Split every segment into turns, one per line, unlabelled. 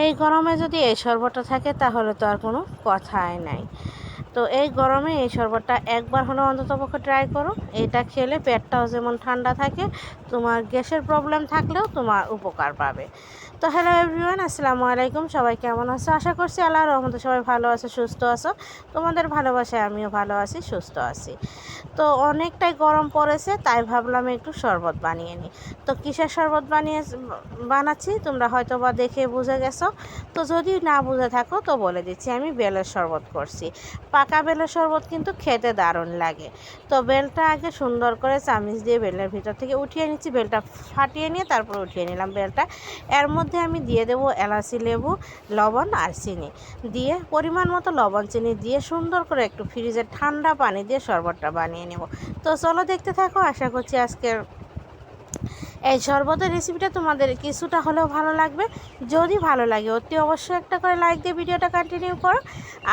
এই গরমে যদি এই শরবতটা থাকে, তাহলে তো আর কোনো কথাই নাই। তো এই গরমে এই শরবতটা একবার হলেও অন্ততপক্ষে ট্রাই করো। এটা খেলে পেটটাও যেমন ঠান্ডা থাকে, তোমার গ্যাসের প্রবলেম থাকলেও তোমার উপকার পাবে। তো হ্যালো এভরিওয়ান, আসসালামু আলাইকুম। সবাই কেমন আছো? আশা করছি আল্লাহর রহমতে সবাই ভালো আছো, সুস্থ আছো। তোমাদের ভালোবাসায় আমিও ভালো আছি, সুস্থ আছি। তো অনেকটাই গরম পড়েছে, তাই ভাবলাম একটু শরবত বানিয়ে নিই। তো কিসের শরবত বানিয়ে বানাচ্ছি? তোমরা হয়তো বা দেখে বুঝে গেছো। তো যদি না বুঝে থাকো, তো বলে দিচ্ছি, আমি বেলের শরবত করছি। পাকা বেলের শরবত কিন্তু খেতে দারুণ লাগে। তো বেলটা আগে সুন্দর করে চামিচ দিয়ে বেলের ভিতর থেকে উঠিয়ে নিচ্ছি। বেলটা ফাটিয়ে নিয়ে তারপর উঠিয়ে নিলাম বেলটা। এর মধ্যে আমি দিয়ে দেবো এলাচি লেবু, লবণ আর চিনি। দিয়ে পরিমাণ মতো লবণ, চিনি দিয়ে সুন্দর করে একটু ফ্রিজে ঠান্ডা পানি দিয়ে শরবতটা বানিয়ে নেব। তো চলো দেখতে থাকো, আশা করছি আজকের এই শরবতের রেসিপিটা তোমাদের কিছুটা হলেও ভালো লাগবে। যদি ভালো লাগে, অতি অবশ্যই একটা করে লাইক দিয়ে ভিডিওটা কন্টিনিউ করো।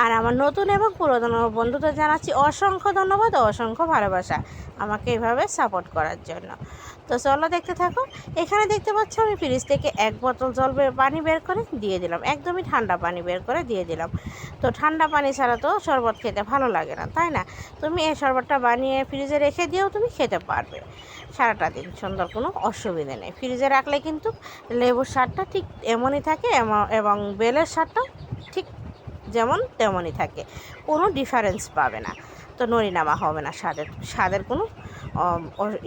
আর আমার নতুন এবং পুরাতন বন্ধুদের জানাচ্ছি অসংখ্য ধন্যবাদ অসংখ্য ভালোবাসা আমাকে এইভাবে সাপোর্ট করার জন্য। তো চলো দেখতে থাকো। এখানে দেখতে পাচ্ছ আমি ফ্রিজ থেকে এক বোতল জল বের পানি বের করে দিয়ে দিলাম। একদমই ঠান্ডা পানি বের করে দিয়ে দিলাম। তো ঠান্ডা পানি ছাড়া তো শরবত খেতে ভালো লাগে না, তাই না? তুমি এই শরবতটা বানিয়ে ফ্রিজে রেখে দিয়েও তুমি খেতে পারবে। সারাটা দিন সুন্দর কোনো অসুবিধে নেই। ফ্রিজে রাখলে কিন্তু লেবুর স্বাদটা ঠিক এমনই থাকে এবং বেলের স্বাদটা ঠিক যেমন তেমনই থাকে। কোনো ডিফারেন্স পাবে না। তো নড়িনামা হবে না, স্বাদের স্বাদের কোনো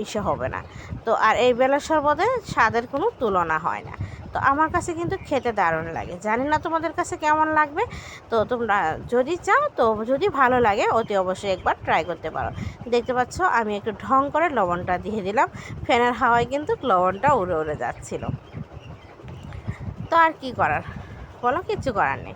ইসে হবে না। তো আর এই বেলার শরবতে স্বাদের কোনো তুলনা হয় না। তো আমার কাছে কিন্তু খেতে দারুণ লাগে। জানি না তোমাদের কাছে কেমন লাগবে। তো তোমরা যদি চাও, তো যদি ভালো লাগে, অতি অবশ্যই একবার ট্রাই করতে পারো। দেখতে পাচ্ছ, আমি একটু ঢং করে লবণটা দিয়ে দিলাম। ফ্যানের হাওয়ায় কিন্তু লবণটা উড়ে উড়ে যাচ্ছিল। তো আর কি করার? বলো, কিচ্ছু করার নেই।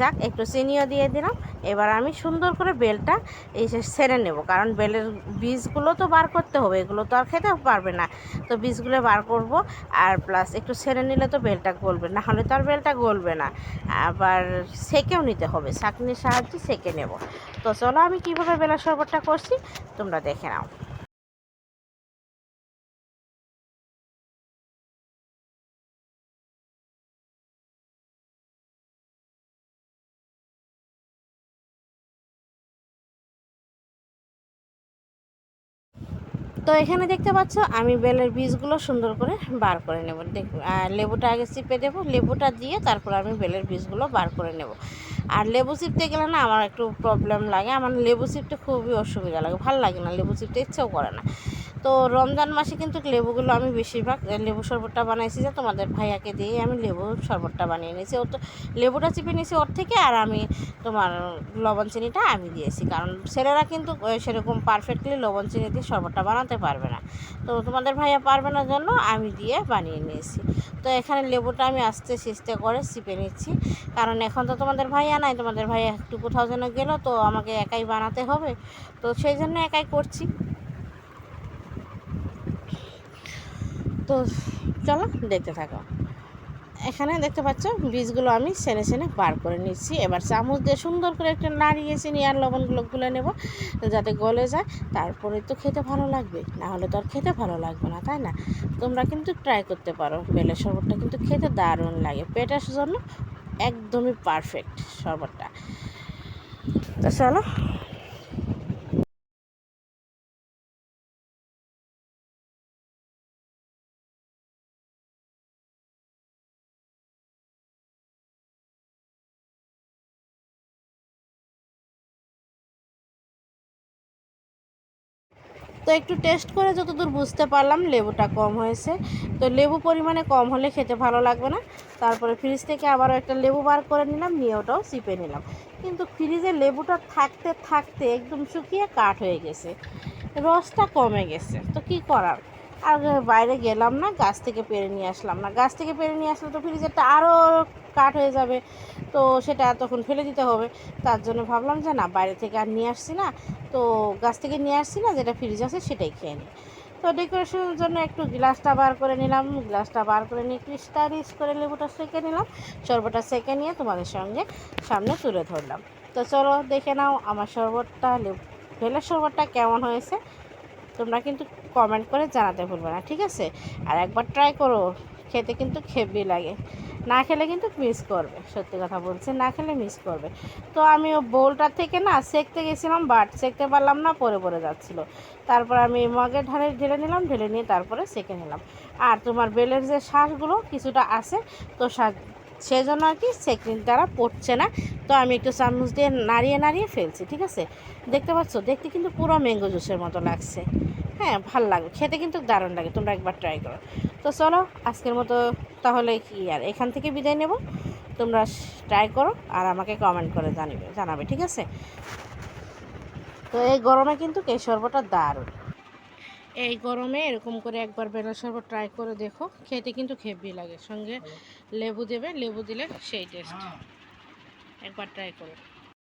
যাক, একটু চিনিও দিয়ে দিলাম। এবার আমি সুন্দর করে বেলটা এসে সেরে নেব, কারণ বেলের বীজগুলো তো বার করতে হবে, এগুলো তো আর খেতে পারবে না। তো বীজগুলো বার করব, আর প্লাস একটু সেরে নিলে তো বেলটা গলবে, না হলে তো আর বেলটা গলবে না। আবার সেকেও নিতে হবে, ছাঁকনির সাহায্যে সেকে নেব। তো চলো আমি কীভাবে বেলার শরবতটা করছি, তোমরা দেখে নাও। তো এখানে দেখতে পাচ্ছ, আমি বেলের বীজগুলো সুন্দর করে বার করে নেব। দেখ লেবুটা আগে চিপে দেবো, লেবুটা দিয়ে তারপর আমি বেলের বীজগুলো বার করে নেব। আর লেবু চিপতে গেলে না আমার একটু প্রবলেম লাগে, আমার লেবু চিপতে খুবই অসুবিধা লাগে, ভালো লাগে না, লেবু চিপতে ইচ্ছেও করে না। তো রমজান মাসে কিন্তু লেবুগুলো আমি বেশিরভাগ লেবু শরবতটা বানাইছি যে তোমাদের ভাইয়াকে দিয়ে আমি লেবু শরবতটা বানিয়ে নিয়েছি। ও তো লেবুটা চিপে নিয়েছি ওর থেকে আর আমি তোমার লবণ চিনিটা আমি দিয়েছি। কারণ ছেলেরা কিন্তু সেরকম পারফেক্টলি লবণ চিনি দিয়ে শরবতটা বানাতে পারবে না। তো তোমাদের ভাইয়া পারবে না জন্য আমি দিয়ে বানিয়ে নিয়েছি। তো এখানে লেবুটা আমি আস্তে সিস্তে করে চিপে নিচ্ছি। কারণ এখন তো তোমাদের ভাইয়া নাই, তোমাদের ভাইয়া একটু কোথাও যেন গেলো, তো আমাকে একাই বানাতে হবে। তো সেই জন্য একাই করছি। তো চলো দেখতে থাকো। এখানে দেখতে পাচ্ছ, বীজগুলো আমি সেনে সেনে বার করে নিচ্ছি। এবার চামচ দিয়ে সুন্দর করে একটা নাড়িয়ে চিনি আর লবণগুলো গুলে নেব, যাতে গলে যায়। তারপরে তো খেতে ভালো লাগবে, না হলে তো আর খেতে ভালো লাগবে না, তাই না? তোমরা কিন্তু ট্রাই করতে পারো বেলের শরবতটা কিন্তু খেতে দারুণ লাগে। পেটের জন্য একদমই পারফেক্ট শরবতটা। তো চলো তো একটু টেস্ট করে যতদূর বুঝতে পারলাম লেবুটা কম হয়েছে। তো লেবু পরিমাণে কম হলে খেতে ভালো লাগবে না। তারপরে ফ্রিজ থেকে আবারও একটা লেবু বার করে নিলাম, নিয়ে ওটাও চিপে নিলাম। কিন্তু ফ্রিজে লেবুটা থাকতে থাকতে একদম শুকিয়ে কাঠ হয়ে গেছে। রসটা কমে গেছে। তো কি করার? আর বাইরে গেলাম না, গাছ থেকে পেরে নিয়ে আসলাম না। গাছ থেকে পেরে নিয়ে আসলে তো ফ্রিজেরটা আরও কাঠ হয়ে যাবে। তো সেটা তখন ফেলে দিতে হবে। তার জন্য ভাবলাম যে না, বাইরে থেকে আর নিয়ে আসছি না। তো গাছ থেকে নিয়ে আসছি না, যেটা ফ্রিজ আছে সেটাই খেয়ে নিই। তো ডেকোরেশনের জন্য একটু গ্লাসটা বার করে নিলাম। গ্লাসটা বার করে নিয়ে একটু স্টাইলিশ করে লেবুটা সেঁকে নিলাম। শরবতটা সেঁকে নিয়ে তোমাদের সঙ্গে সামনে তুলে ধরলাম। তো চলো দেখে নাও আমার শরবতটা, লেবু ভেলের শরবতটা কেমন হয়েছে। তোমরা কিন্তু কমেন্ট করে জানাতে ভুলবে না, ঠিক আছে? আর একবার ট্রাই করো। খেতে কিন্তু খেবি লাগে। না খেলে কিন্তু মিস করবে, সত্যি কথা বলছি, না খেলে মিস করবে। তো আমি ও বোলটা থেকে না সেঁকতে গেছিলাম বাট সেঁকতে পারলাম না, পরে পরে যাচ্ছিল। তারপর আমি মগে ঢালে ঢেলে নিলাম, ঢেলে নিয়ে তারপরে সেঁকে নিলাম। আর তোমার বেলের যে শ্বাসগুলো কিছুটা আছে, তো শ্বাস সেজন্য আর কি সেকিং দ্বারা পড়ছে না। তো আমি একটু চামচ দিয়ে নাড়িয়ে নাড়িয়ে ফেলছি, ঠিক আছে? দেখতে পাচ্ছ? দেখতে কিন্তু পুরো ম্যাঙ্গো জুসের মতো লাগছে। হ্যাঁ ভালো লাগবে খেতে কিন্তু দারুণ লাগে, তোমরা একবার ট্রাই করো। তো চলো, আজকের মতো তাহলে কি আর এখান থেকে বিদায় নেব। তোমরা ট্রাই করো আর আমাকে কমেন্ট করে জানিবে, জানাবে, ঠিক আছে? তো এই গরমে কিন্তু এই শরবতটা দারুণ। এই গরমে এরকম করে একবার বেলা শরবত ট্রাই করে দেখো, খেতে কিন্তু খেবি লাগে। সঙ্গে লেবু দেবে, লেবু দিলে সেই টেস্ট একবার ট্রাই করো।